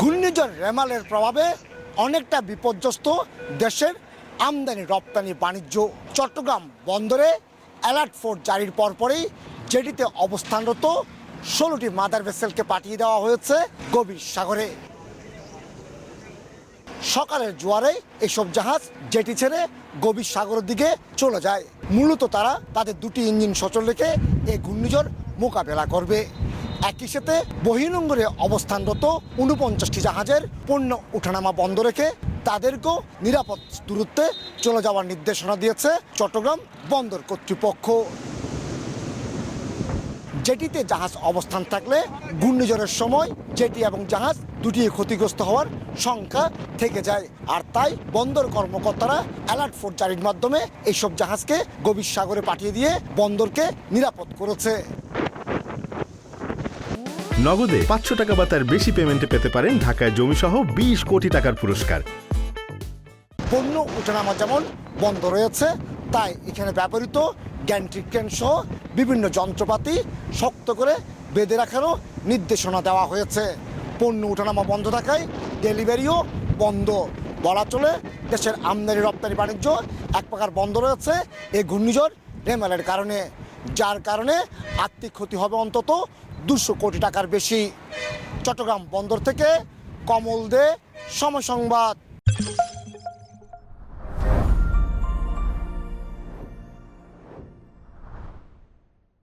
ঘূর্ণিঝড় রেমালের প্রভাবে অনেকটা বিপর্যস্ত দেশের আমদানি, রপ্তানি, বাণিজ্য চট্টগ্রাম বন্দরে অ্যালার্ট ফোর্স জারির পরপরই জেটিতে অবস্থানরত ষোলোটি মাদার ভেসেলকে পাঠিয়ে দেওয়া হয়েছে গভীর সাগরে। সকালের জোয়ারে এসব জাহাজ জেটি ছেড়ে গভীর সাগরের দিকে চলে যায়। মূলত তারা তাদের দুটি ইঞ্জিন সচল রেখে এই ঘূর্ণিঝড় মোকাবেলা করবে। একই সাথে বহিরঙ্গরে অবস্থানরত উনপঞ্চাশটি জাহাজের পণ্য উঠানামা বন্ধ রেখে তাদেরকেও নিরাপদ দূরত্বে চলে যাওয়ার নির্দেশনা দিয়েছে চট্টগ্রাম বন্দর কর্তৃপক্ষ। জেটিতে জাহাজ অবস্থান থাকলে ঘূর্ণিঝড়ের সময় জেটি এবং জাহাজ দুটি ক্ষতিগ্রস্ত হওয়ার সংখ্যা থেকে যায়। আর তাই বন্দর কর্মকর্তারা অ্যালার্ট ফোর্স জারির মাধ্যমে এইসব জাহাজকে গভীর সাগরে পাঠিয়ে দিয়ে বন্দরকে নিরাপদ করেছে। নগদে পাঁচশো টাকা বা তার বেশি পেমেন্টে পেতে পারেন ঢাকায় জমিসহ বিশ কোটি টাকার পুরস্কার। পণ্য ওঠানামা যেমন বন্ধ রয়েছে, তাই এখানে ব্যবহৃত গ্যান্ট্রিক ক্রেন সহ বিভিন্ন যন্ত্রপাতি শক্ত করে বেঁধে রাখারও নির্দেশনা দেওয়া হয়েছে। পণ্য ওঠানামা বন্ধ থাকায় ডেলিভারিও বন্ধ। বলা চলে দেশের আমদানি রপ্তানি বাণিজ্য এক প্রকার বন্ধ রয়েছে এই ঘূর্ণিঝড় রেমালের কারণে, যার কারণে আর্থিক ক্ষতি হবে অন্তত দুশো কোটি টাকার বেশি চট্টগ্রাম বন্দর থেকে কমল দে সময় সংবাদ।